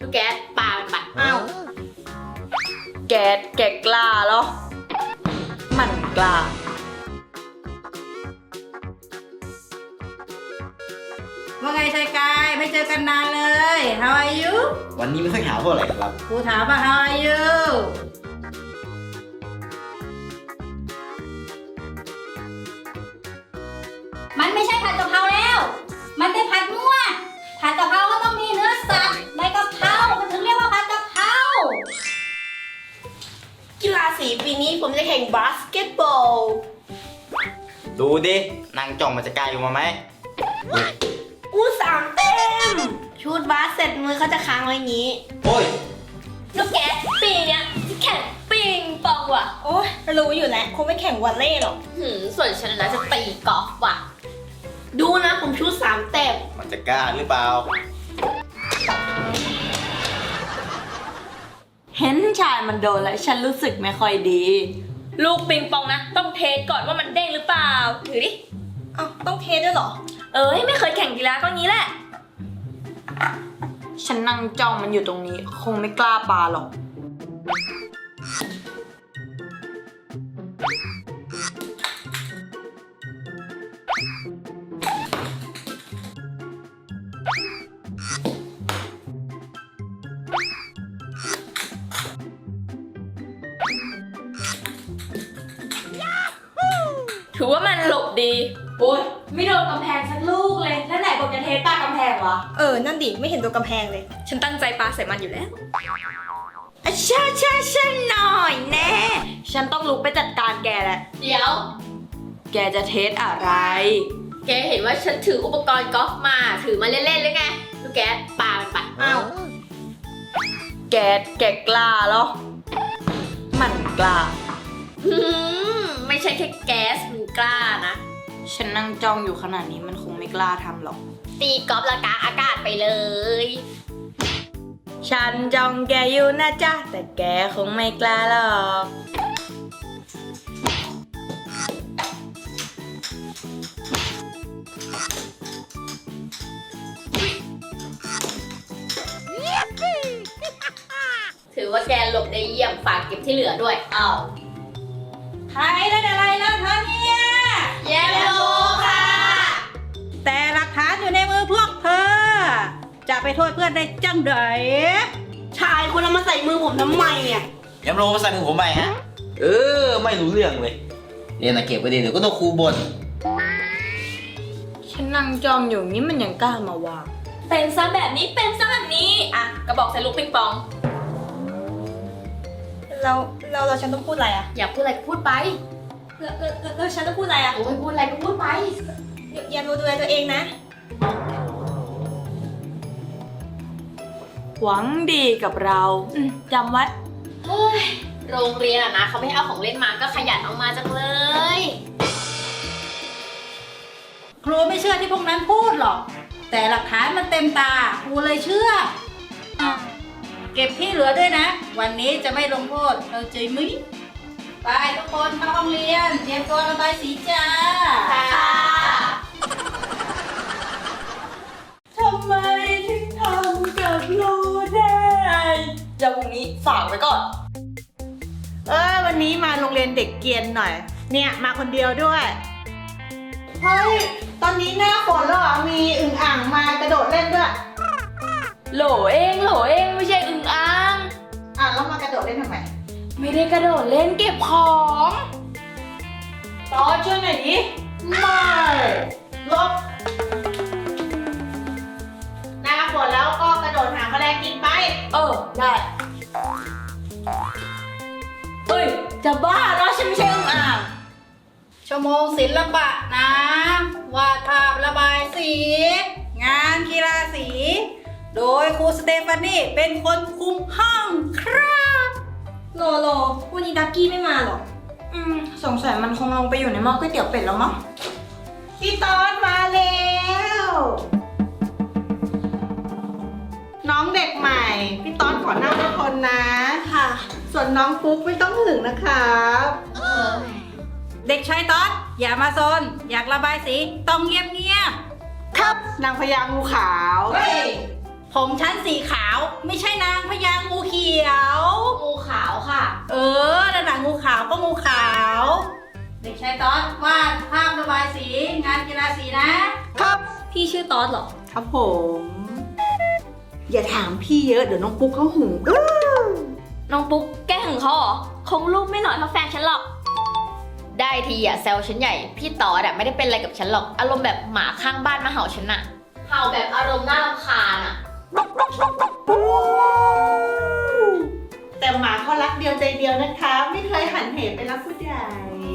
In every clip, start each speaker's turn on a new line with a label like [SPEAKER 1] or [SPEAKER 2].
[SPEAKER 1] ลูกแก๊สปามันไป
[SPEAKER 2] อ้าวแกแกกล้าเหรอ มันกล้า
[SPEAKER 3] ว่าไงชายกายไม่เจอกันนานเลย How are you
[SPEAKER 4] วันนี้ไม่ค่อยหาวเท่าไหร่ครับ
[SPEAKER 3] ครูถามว่า How are you
[SPEAKER 5] มันไม่ใช่ผัดกะเพราแล้ว มันเป็นผัดมั่วผัดกะเพรา ผ
[SPEAKER 1] มจะแข่งบาสเกตบอล
[SPEAKER 4] ดูดินางจ่องมันจะกล้าอยู่มาไหม
[SPEAKER 1] อู้สามเต็ม ชุดบาสเสร็จมือเขาจะค้างไว้อย่างนี้
[SPEAKER 4] โอ้ย
[SPEAKER 5] ลูกแกสปีเนี้ยจะแข่งปิงปองว่ะ
[SPEAKER 2] โอ้ยรู้อยู่แล้วคงไม่แข่งวอลเล่หรอก
[SPEAKER 1] หืมส่วนฉันนะจะตีกอล์ฟว่ะ ดูนะผมชุดสามเต็ม
[SPEAKER 4] มันจะกล้าหรือเปล่า
[SPEAKER 2] เห็นชายมันโดนแล้วฉันรู้สึกไม่ค่อยดี
[SPEAKER 6] ลูกปิงปองนะ ต้องเทสก่อนว่ามันเด้งหรือเปล่าถือดิ
[SPEAKER 2] อ้าวต้องเทสด้วยเหรอ
[SPEAKER 6] เอ้ยไม่เคยแข่งกีฬาก็งี้แหละ
[SPEAKER 2] ฉันนั่งจ้องมันอยู่ตรงนี้ คงไม่กล้าปาหรอก
[SPEAKER 6] ถือว่ามันหลบดี โอ้ยไม่โดนกำแพงสักลูกเลย แล้วไหนบอกจะเทสปากกำแพงวะ
[SPEAKER 2] เออ นั่นดิ ไม่เห็นตัวกำแพงเลย
[SPEAKER 6] ฉันตั้งใจปาใส่มันอยู่แล้ว
[SPEAKER 2] อะชาชาชาหน่อยแน่ ฉันต้องลุกไปจัดการแกแหละ
[SPEAKER 1] เดี๋ยว
[SPEAKER 2] แกจะเทสอะไร
[SPEAKER 1] แกเห็นว่าฉันถืออุปกรณ์กอล์ฟมา ถือมาเล่นๆเลยไง ลูกแก๊สปามันไป
[SPEAKER 2] อ้าว แก แกกล้าเหรอ มันกล้า
[SPEAKER 1] หืมไม่ใช่แค่แก๊สมันกล้านะ
[SPEAKER 2] ฉันนั่งจ้องอยู่ขนาดนี้มันคงไม่กล้าทำหรอก
[SPEAKER 1] ตีกอล์ฟละกาอากาศไปเลย
[SPEAKER 2] ฉันจ้องแกอยู่นะจ๊ะ แต่แกคงไม่กล้าหรอก
[SPEAKER 1] ถือว่าแกหลบได้เยี่ยมฝากเก็บที่เหลือด้วยอ้าว
[SPEAKER 3] ใครได้อะไรแล้วคะเนี่ย
[SPEAKER 1] เย้โลค่ะ
[SPEAKER 3] แต่หลักฐานอยู่ในมือพวกเธอ จะไปโทษเพื่อนได้จังได
[SPEAKER 1] ชายคุณเอามาใส่มือผมทำไมเนี่ย
[SPEAKER 4] ยำโรมาใส่มือผมไปฮะ เออ ไม่รู้เรื่องเลย เรียนนะเก็บไปดีเดี๋ยวก็ต้องครูบน
[SPEAKER 2] ฉันนั่งจ้องอยู่นี่มันยังกล้ามาวาง
[SPEAKER 6] เป็นซะแบบนี้เป็นซะแบบนี้ อะ กระบอกใส่ลูกปิงปอง
[SPEAKER 2] เราเราเราฉันต้องพูดอะไรอะ
[SPEAKER 1] อยากพูดอะไรก็พูดไป
[SPEAKER 2] เราเราเราฉันต้องพูดอะไรอะ
[SPEAKER 1] โอ้ยพูดอะไรก็พูดไป
[SPEAKER 2] อย่าอย่าดูดูแลตัวเองนะ หวังดีกับเราอืมจำไว้
[SPEAKER 1] เฮ้ย โรงเรียนอะนะเขาไม่ให้เอาของเล่นมาก็ขยันเอามาจังเลย
[SPEAKER 3] ครูไม่เชื่อที่พวกนั้นพูดหรอก แต่หลักฐานมันเต็มตาครูเลยเชื่ออะ เก็บที่เหลือด้วยนะ วันนี้จะไม่ลงโทษเราใจมั้ยไปทุกคนเข้าห้องเรียน เตรียมตัวระบายสีจ้า
[SPEAKER 2] ทำไมถึงทำกับเราได้เดี๋ยวพรุ่งนี้ฝากไว้ก่อน
[SPEAKER 3] เออวันนี้มาโรงเรียนเด็กเกรียนหน่อย เนี่ยมาคนเดียวด้วย เฮ้ย ตอนนี้หน้าฝนแล้วเหรอมีอึ่งอ่างมากระโดดเล่นด้วย
[SPEAKER 6] โหลเองโหลเองไม่ใช่อึ่งอ่าง
[SPEAKER 3] อะแล้วมากระโดดเล่นทำไม
[SPEAKER 6] ไม่ได้กระโดดเล่นเก็บของ
[SPEAKER 2] ตอนช่วยหน่อยดิ
[SPEAKER 3] ไม่ลบ
[SPEAKER 2] หน้าฝนแล้วก็กระโดดหาแมลงกินไป
[SPEAKER 6] เออได้เฮ้ยจะบ้าเหรอฉันไม่ใช่อึ่งอ่าง
[SPEAKER 3] ชั่วโมงศิลปะนะวาดภาพระบายสี งานกีฬาสี โดยครูสเตฟานี่เป็นคนคุมห้องครับ
[SPEAKER 2] โลโล วันนี้ดักกี้ไม่มาหรอ อืม สงสัยมันคงลงไปอยู่ในหม้อก๋วยเตี๋ยวเป็ดแล้วมั้ง
[SPEAKER 3] พี่ตอนมาแล้ว น้องเด็กใหม่ พี่ตอนขอนั่งทุกคนนะ
[SPEAKER 2] ค่ะ
[SPEAKER 3] ส่วนน้องฟุ๊กไม่ต้องถึงนะครับเด็กชายต๊อดอย่ามาซน อยากระบายสี ต้องเงียบเงียบๆครับ นางพญางูขาว
[SPEAKER 2] เฮ้ย
[SPEAKER 3] พ ผมชั้นสีขาว ไม่ใช่นางพญางูเขียว
[SPEAKER 1] งูขาวค่ะ
[SPEAKER 3] เออนั่นน่ะงูขาวก็งูขาว เด็กชายต๊อดวาดภาพระบายสีงานกีฬาสีนะ
[SPEAKER 6] พี่ชื่อต๊อดเหรอ
[SPEAKER 7] ครับผม อย่าถามพี่เยอะเดี๋ยวน้องปุ๊กเขาหึงอื้อ
[SPEAKER 6] น้องปุ๊กแกล้งของเขาเหรอคงรูปไม่หล่อเท่าแฟนฉันหรอก
[SPEAKER 1] ได้ทีอะแซวฉันใหญ่ พี่ต่ออะไม่ได้เป็นอะไรกับฉันหรอก อารมณ์แบบหมาข้างบ้านมาเห่าฉันน่ะเห่าแบบอารมณ์น่ารำคาญอะ
[SPEAKER 7] แต่หมาเขารักเดียวใจเดียวนะคะ ไม่เคยหันเหไปรักผู้ใหญ่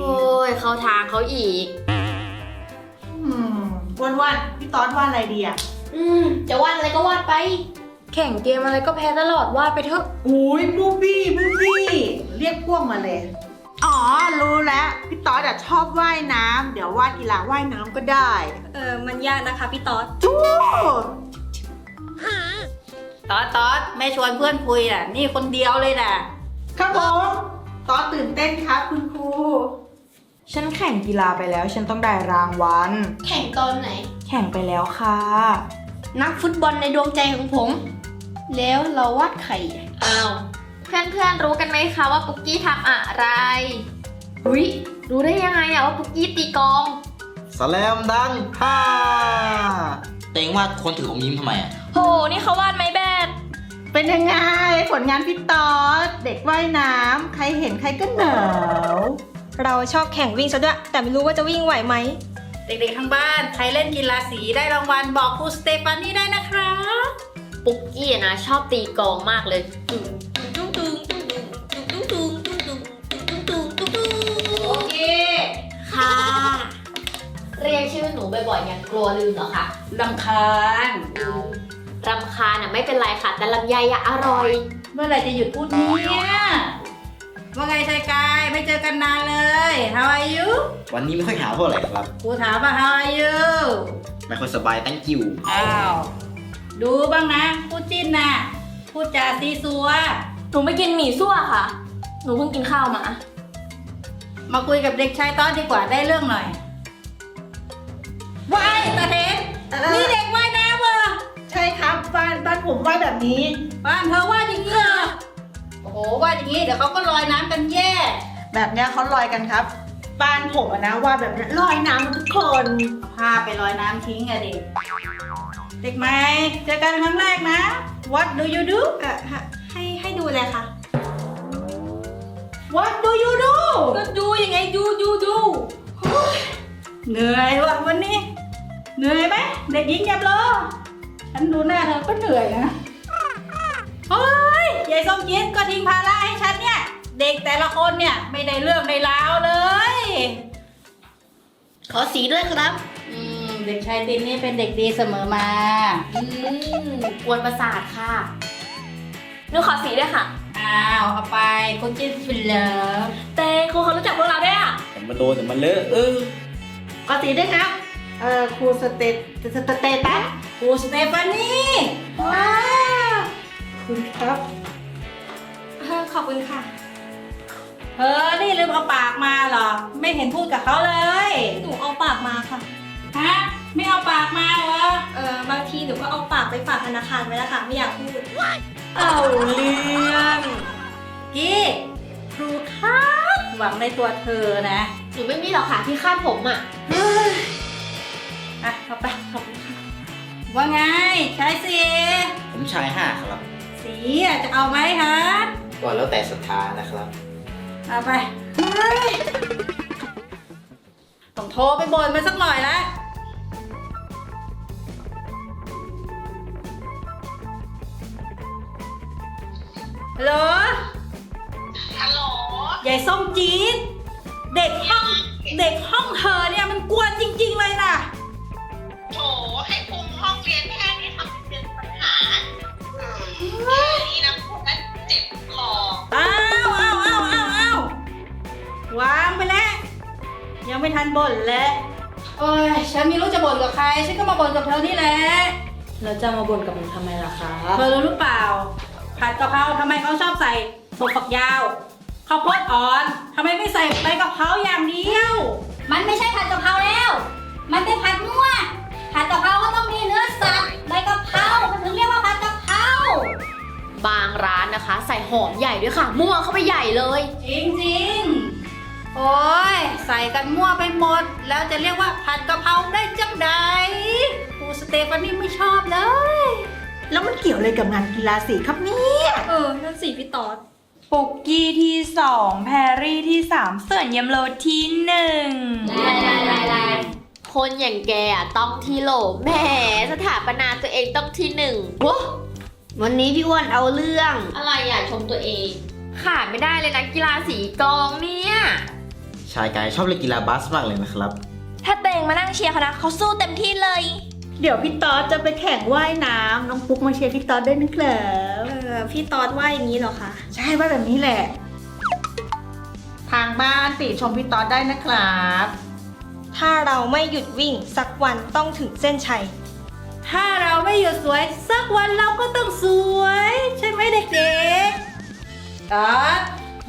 [SPEAKER 1] โอ้ยเขาทางเขาอีก
[SPEAKER 7] อืมวันวันๆพี่ต๊อดว่าอะไรดีอะ
[SPEAKER 1] อืม จะวาดอะไรก็วาดไป
[SPEAKER 2] แข่งเกมอะไรก็แพ้ตลอดวาดไปเถอะ
[SPEAKER 7] อุ้ยบูบี้บูบี้เรียกพวกมาเลย อ๋อ รู้แล้ว พี่ต๊อดอะชอบว่ายน้ำเดี๋ยววาดกีฬาว่ายน้ำก็ได้
[SPEAKER 2] เออมันยากนะคะพี่ต๊อด
[SPEAKER 7] จู้
[SPEAKER 3] ต๊อดต๊อดไม่ชวนเพื่อนคุยน่ะ นี่คนเดียวเลยน่ะ
[SPEAKER 7] ครับผมต๊อดตื่นเต้นครับคุณครู
[SPEAKER 2] ฉันแข่งกีฬาไปแล้ว ฉันต้องได้รางวัล
[SPEAKER 1] แข่งตอนไหน
[SPEAKER 2] แข่งไปแล้วค่ะ
[SPEAKER 6] นักฟุตบอลในดวงใจของผม แล้วเราวาดไข่
[SPEAKER 1] อ้าวเพื่อนๆรู้กันไหมคะว่าปุกกี้ทำอะไรอุ้ยรู้ได้ยังไงอะว่าปุกกี้ตีกลอง
[SPEAKER 4] สแลมดังฮ่าเต็งว่าคนถืออมยิ้มทำไมอะ
[SPEAKER 6] โห นี่เขาวาดไม้แบด
[SPEAKER 7] เป็นยังไง ผลงานพี่ต๊อดเด็กว่ายน้ำใครเห็นใครก็หนาว
[SPEAKER 2] เราชอบแข่งวิ่งซะด้วย แต่ไม่รู้ว่าจะวิ่งไหวไหม
[SPEAKER 3] เด็กๆทั้งบ้าน ใครเล่นกีฬาสีได้รางวัลบอกครูสเตฟานี่ได้นะคะ
[SPEAKER 1] ปุกกี้อะนะชอบตีกลองมากเลย
[SPEAKER 3] โอเค
[SPEAKER 1] ค่ะ เรียกชื่อหนูบ่อยๆยังกลัวลืมเหรอคะ
[SPEAKER 3] ลำคาญ
[SPEAKER 1] รำ คาญอะไม่เป็นไรค่ะ แต่ลำไยอะอร่อย
[SPEAKER 3] เมื่อไหร่จะหยุดพูดเนี่ยว่าไงชายกายไม่เจอกันนานเลย How are you
[SPEAKER 4] วันนี้ไม่ค่อยหาวเท่าไหร่ครับ
[SPEAKER 3] ครูถามว่า How are you
[SPEAKER 4] ไม่ค่อยสบาย thank you
[SPEAKER 3] อ้าว ดูบ้างนะพูดจิ้นน่ะพูดจาซีซัว
[SPEAKER 6] หนูไม่กินหมี่ซั่วค่ะ หนูเพิ่งกินข้าวมา
[SPEAKER 3] มาคุยกับเด็กชายต้อนดีกว่าได้เรื่องหน่อยว่ายตาเทนนี่เด็กว่าย
[SPEAKER 7] บบ้านบ้านผมว่ายแบบนี้
[SPEAKER 3] บ้านเธอว่าอย่างนี้เหรอโอ้โหว่าอย่างนี้เดี๋ยวเขาก็ลอยน้ำกันแย่
[SPEAKER 7] แบบเนี้ยเขาลอยกันครับ บ้านผมอะนะว่ายแบบเนี้ยลอยน้ำทุกคน
[SPEAKER 3] พาไปลอยน้ำทิ้งอะเด็ก เด็กใหม่เจอกันครั้งแรกนะ What do you do
[SPEAKER 2] เออให้ให้ดูเลยค่ะ
[SPEAKER 3] What do you do
[SPEAKER 6] ก็ดูยังไงดูดูดู
[SPEAKER 3] เหนื่อยว่ะวันนี้ เหนื่อยไหมเด็กหญิงแยบโล ฉันดูหน้าเธอก็เหนื่อยนะเฮ้ยยายส้มยิ้มก็ทิ้งภาระให้ฉันเนี่ย เด็กแต่ละคนเนี่ยไม่ได้เรื่องในราวเลย
[SPEAKER 1] ขอสีด้วยครับ
[SPEAKER 3] อืมเด็กชายตินนี่เป็นเด็กดีเสมอมา
[SPEAKER 1] อืมกวนประสาทค่ะ
[SPEAKER 6] หนูขอสีด้วยค่ะ
[SPEAKER 3] อ้าวเอาไปคุณจิ้นฟิลเลอร์
[SPEAKER 6] เตงครูเขารู้จักพวกเราด้วยอะ
[SPEAKER 4] แต่มันโดนแต่มันเลอะเออ
[SPEAKER 7] ก็ตีด้วยครับ เอ่อครูสเตตสเตเตตัส
[SPEAKER 3] ครูสเตฟานี่
[SPEAKER 7] ว้าวคุณครับ
[SPEAKER 2] ขอบคุณค่ะ
[SPEAKER 3] เธอนี่ลืมเอาปากมาเหรอ ไม่เห็นพูดกับเขาเลย
[SPEAKER 2] หนูเอาปากมาค่ะ
[SPEAKER 3] ฮะ ไม่เอาปากมาเหรอ
[SPEAKER 2] เออบางทีหนูก็เอาปากไปฝากธนาคารไว้แล้วค่ะ ไม่อยากพูด
[SPEAKER 3] เอาเรื่องกี้ครูคาดหวังในตัวเธอนะ
[SPEAKER 1] หนูไม่มีหรอกค่ะที่คาดผมอะ
[SPEAKER 3] อะเอาไปขอบคุณค่ะว่าไงชายสี
[SPEAKER 4] ผมชายห้าครับ
[SPEAKER 3] สีอะจะเอาไหมฮะ
[SPEAKER 4] ก็แล้วแต่ศรัทธานะครับ
[SPEAKER 3] เอาไปเฮ้ยต้องโทรไปบ่นมันสักหน่อยละฮัลโหล
[SPEAKER 8] ฮัลโหล
[SPEAKER 3] ยายส้มจี๊ดเด็กห้องเด็ก
[SPEAKER 8] บ่
[SPEAKER 3] นเลยโอ้ยฉันไม่รู้จะบ่นกับใคร ฉันก็มาบ่นกับเธอนี่แหละ
[SPEAKER 2] แล้วจะมาบ่นกับหนูทำไมล่ะคะ
[SPEAKER 3] เธอรู้หรือเปล่า ผัดกะเพราทำไมเขาชอบใส่ถั่วฝักยาวข้าวโพดอ่อนทำไมไม่ใส่ใบกะเพราอย่างเดียว
[SPEAKER 5] มันไม่ใช่ผัดกะเพราแล้ว มันเป็นผัดมั่ว ผัดกะเพราก็ต้องมีเนื้อสัตว์ใบกะเพรา มันถึงเรียกว่าผัดกะเพ
[SPEAKER 1] บางร้านนะคะ ใส่หอมใหญ่ด้วยค่ะ มั่วเข้าไปใหญ่เลย
[SPEAKER 3] จริงจริงๆ โอ้ยใส่กันมั่วไปหมด แล้วจะเรียกว่าผัดกะเพราได้จังใดครูสเตฟานี่ไม่ชอบเลย
[SPEAKER 7] แล้วมันเกี่ยวอะไรกับงานกีฬาสีครับเนี่ย
[SPEAKER 2] เออนั่นสิพี่ตอดปุกกี้ที่สองแพรรี่ที่สามส่วนเยมโลที่หนึ่ง
[SPEAKER 1] คนอย่างแกอะต้องที่โหลแหมสถาปนาตัวเองต้องที่หนึ่งวะ
[SPEAKER 5] วันนี้พี่อ้วนเอาเรื่อง
[SPEAKER 1] อะไรอะชมตัวเอง ขาดไม่ได้เลยนะกีฬาสีกองเนี่ย
[SPEAKER 4] ชายกายชอบเล่นกีฬาบาสมากเลยนะครับ
[SPEAKER 6] ถ้าเตงมานั่งเชียร์เขานะเขาสู้เต็มที่เลย
[SPEAKER 7] เดี๋ยวพี่ต๊อดจะไปแข่งว่ายน้ำน้องปุ๊กมาเชียร์พี่ต๊อดได้วยนะครับ
[SPEAKER 2] เออพี่ตอดว่าอย่างนี้เหรอคะ
[SPEAKER 7] ใช่ว่าแบบนี้แหละ ทางบ้านติชมพี่ต๊อดได้นะครับ
[SPEAKER 2] ถ้าเราไม่หยุดวิ่งสักวันต้องถึงเส้นชัย
[SPEAKER 3] ถ้าเราไม่หยุดสวย สักวันเราก็ต้องสวย ใช่ไหมเด็กๆก็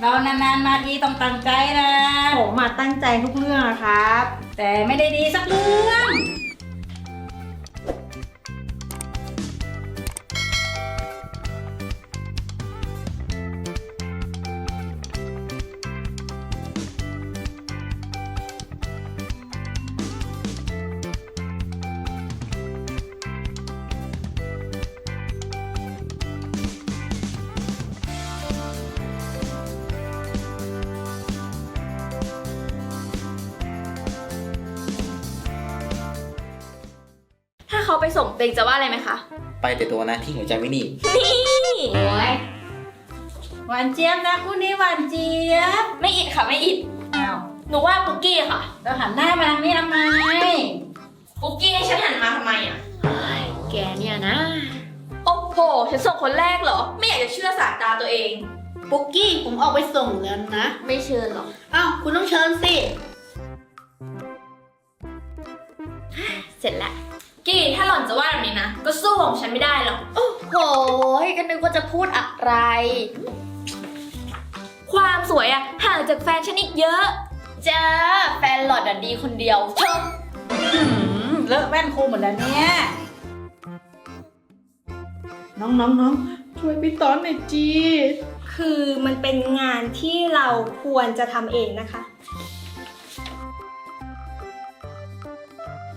[SPEAKER 3] เรานานๆมาทีต้องตั้งใจนะ
[SPEAKER 7] ผมมาตั้งใจทุกเรื่องอะครับ
[SPEAKER 3] แต่ไม่ได้ดีสักเรื่อง
[SPEAKER 6] เขาไปส่งเตงจะว่าอะไรไหมคะ
[SPEAKER 4] ไปแต่ตัวนะที่หัวใจไม่นิ่ง
[SPEAKER 1] โอ้ย
[SPEAKER 3] หวานเจี๊ยบนะคู่นี้หวานเจี๊ยบ
[SPEAKER 6] ไม่อิดค่ะไม่อิด
[SPEAKER 3] อ้าว
[SPEAKER 6] หนูว่าปุกกี้ค่ะ
[SPEAKER 3] เราหันหน้ามาทางนี้ทำไม
[SPEAKER 6] ปุกกี้ให้ฉันหันมาทำไมอะ
[SPEAKER 1] แกเนี่ยนะ
[SPEAKER 6] โอ้โหฉันส่งคนแรกเหรอ ไม่อยากจะเชื่อสายตาตัวเอง
[SPEAKER 3] ปุกกี้ผมออกไปส่งแล้วนะ
[SPEAKER 1] ไม่เชิญหรอก
[SPEAKER 3] อ้าวคุณต้องเชิญสิ
[SPEAKER 6] เสร็จแล้ว กี้ถ้าหล่อนจะว่าแบบนี้นะ ก็สู้ของฉันไม่ได้หรอก
[SPEAKER 1] โอ้โหก็นึกว่าจะพูดอะไร
[SPEAKER 6] ความสวยอะห่างจากแฟนฉันอีกเยอะ
[SPEAKER 1] จ้าแฟนหลอดอะดีคนเดียวเชอะ
[SPEAKER 3] หืมเลอะแว่นครูหมดแล้วเนี่ย
[SPEAKER 7] น้องน้องน้องช่วยพี่ต๊อดหน่อยจี
[SPEAKER 2] คือมันเป็นงานที่เราควรจะทำเองนะคะ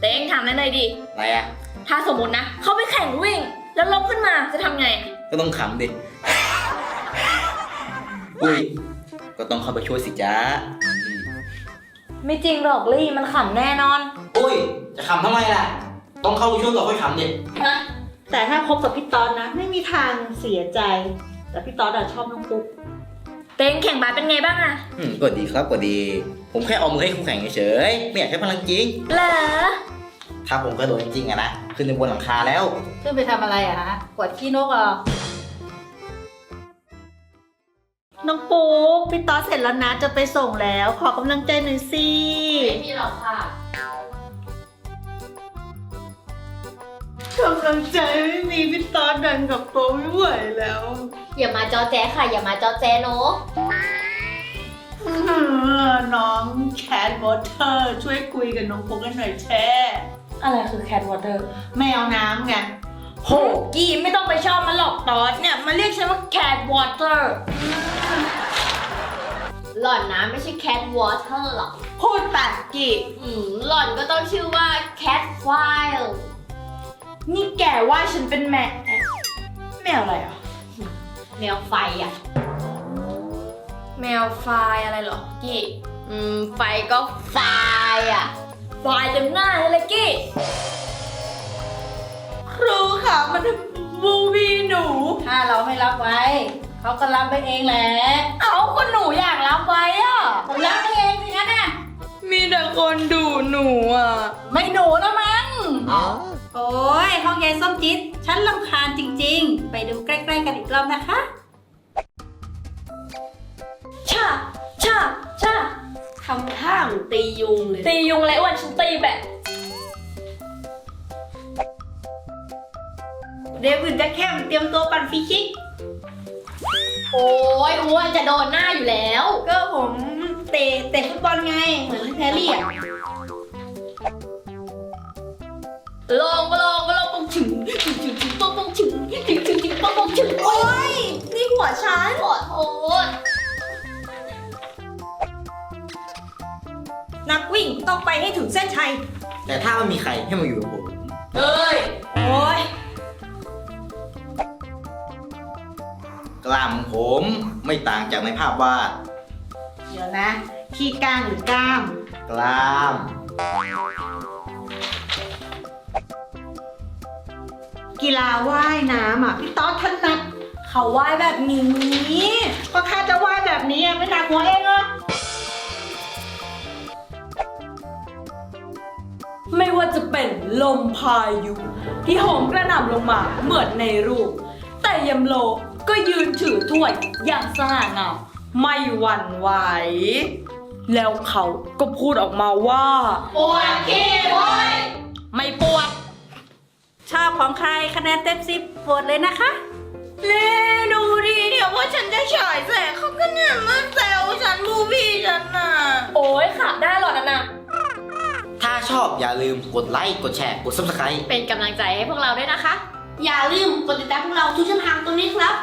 [SPEAKER 6] เต้งถามนั่นเลยดิ
[SPEAKER 4] อะไรอะ
[SPEAKER 6] ถ้าสมมตินะเขาไปแข่งวิ่ง แล้วล้มขึ้นมาจะทำไง
[SPEAKER 4] ก็ต้องขำดิ อุ้ย ก็ต้องเข้าไปช่วยสิจ้าอืม
[SPEAKER 6] ไม่จริงหรอกลี่มันขำแน่นอน
[SPEAKER 4] อุ้ย จะขำทำไมล่ะ ต้องเข้าไปช่วยก่อนค่อยขำดิ
[SPEAKER 7] แต่ถ้าคบกับพี่ต๊อดนะ ไม่มีทางเสียใจ แต่พี่ต๊อดอะชอบน้องปุ๊ก
[SPEAKER 6] เต้งแข่งบาสเป็นไงบ้างอะ
[SPEAKER 4] อืมก็ดีครับก็ดี ผมแค่เอามือให้คู่แข่งเฉยๆไม่อยากใช้พลังจริง
[SPEAKER 6] เหรอ
[SPEAKER 4] ถ้าผมกระโดดจริงๆอะนะขึ้นไปบนหลังคาแล้ว
[SPEAKER 3] ขึ้นไปทำอะไรอะฮะกวาดขี้นกเหรอ
[SPEAKER 7] น้องปุ๊กพี่ต๊อดเสร็จแล้วนะจะไปส่งแล้ว ขอกำลังใจหน่อยสิ
[SPEAKER 1] ไม่มีหรอกค่ะ
[SPEAKER 7] กำลังใจไม่มีพี่ต๊อดดันกับโปไม่ไหวแล้ว
[SPEAKER 1] อย่ามาจอแจค่ะ อย่ามาจอแจเนอะ
[SPEAKER 7] น้องแคทวอเตอร์ช่วยคุยกับน้องปุ๊กกันหน่อยแช่
[SPEAKER 6] อะไรคือแคทวอเตอร์
[SPEAKER 7] แมวน้ำไง
[SPEAKER 6] โหกี้ไม่ต้องไปชอบมันหรอกตอสเนี่ยมาเรียกฉันว่าแคทวอเตอร์
[SPEAKER 1] หล่อนนะไม่ใช่แคทวอเตอร์หรอก
[SPEAKER 7] พูดปากกี่
[SPEAKER 1] อืมหล่อนก็ต้องชื่อว่าแคทไฟล์
[SPEAKER 6] นี่แกว่าฉันเป็นแมวแมวอะไรอะ
[SPEAKER 1] แมวไฟอะ
[SPEAKER 6] แมวไฟอะไรเหรอกี้
[SPEAKER 1] อืมไฟก็ไฟอะ
[SPEAKER 6] ไฟเต็มหน้าเลยกี้
[SPEAKER 7] ครูค่ะมันบูบีหนู
[SPEAKER 3] ถ้าเราไม่รับไว้ เขาก็รับไปเองแหละ
[SPEAKER 6] เอาก็หนูอยากรับไว้อะ
[SPEAKER 3] ผมรับไปเองสิงั้นน่ะ
[SPEAKER 2] มีแต่คนดูหนูอะ
[SPEAKER 3] ไม่หนูแล้วมั้ง โอ้ยห้องยายส้มจิ๊ดฉันลำคาญจริง ๆ ไปดูใกล้ๆกันอีกรอบนะคะ
[SPEAKER 6] ชาชาชา
[SPEAKER 1] ทำท่าเหมือนตียุงเลย
[SPEAKER 6] ตียุงไรอ้วันฉันตีแบบ
[SPEAKER 7] เดวิดแบ็คแคมเตรียมตัวปั่นฟรีคิก
[SPEAKER 1] โอ้ยอ้วนจะโดนหน้าอยู่แล้ว
[SPEAKER 2] ก็ผมเตะเตะฟุตบอลไง เหมือนแพรรี่อะ
[SPEAKER 1] ลองมาลองมาลองปองฉึงฉึงฉึงฉึงปองปองฉึงฉึงฉึงฉึงปองปองฉึง
[SPEAKER 7] โอ๊
[SPEAKER 9] ยนี่หัวฉันข
[SPEAKER 1] อโทษ
[SPEAKER 9] นักวิ่งต้องไปให้ถึงเส้นชัย
[SPEAKER 4] แต่ถ้ามันมีใครให้มาอยู่กับผม
[SPEAKER 6] เอ้ย
[SPEAKER 2] โอ๊ย
[SPEAKER 4] กล้ามผมไม่ต่างจากในภาพวาด
[SPEAKER 7] เดี๋ยวนะ ที่กลางหรือกล้าม
[SPEAKER 4] กล้าม
[SPEAKER 7] กีฬาว่ายน้ำอะพี่ต๊อดถนัด
[SPEAKER 2] เขาไหว้แบบนี้
[SPEAKER 7] ก็ข้าจะว่ายแบบนี้อะไม่หนักหัวเองเหรอ
[SPEAKER 2] ไม่ว่าจะเป็นลมพายุ ที่โหมกระหน่ำลงมาเหมือนในรูป แต่ยำโลก็ยืนถือถ้วยอย่างสง่างามไม่หวั่นไหว แล้วเขาก็พูดออกมาว่า
[SPEAKER 6] ปวดขี้โว้ย
[SPEAKER 2] ไม่ปวด
[SPEAKER 3] ชอบของใครคะแนนเต็มสิบโหวตเลยนะคะ
[SPEAKER 2] เล่ดูดิเดี๋ยวว่าฉันจะฉายแสงเขาก็เนี่ยมาแซวฉันบูพี่ฉันน่ะ
[SPEAKER 6] โอ้ยขับได้หรอนะนะ
[SPEAKER 4] ถ้าชอบอย่าลืมกดไลค์ กดแชร์ กด subscribe
[SPEAKER 1] เป็นกำลังใจให้พวกเราด้วยนะคะ
[SPEAKER 6] อย่าลืมกดติดตามพวกเราทุกช่องทางตรงนี้ครับ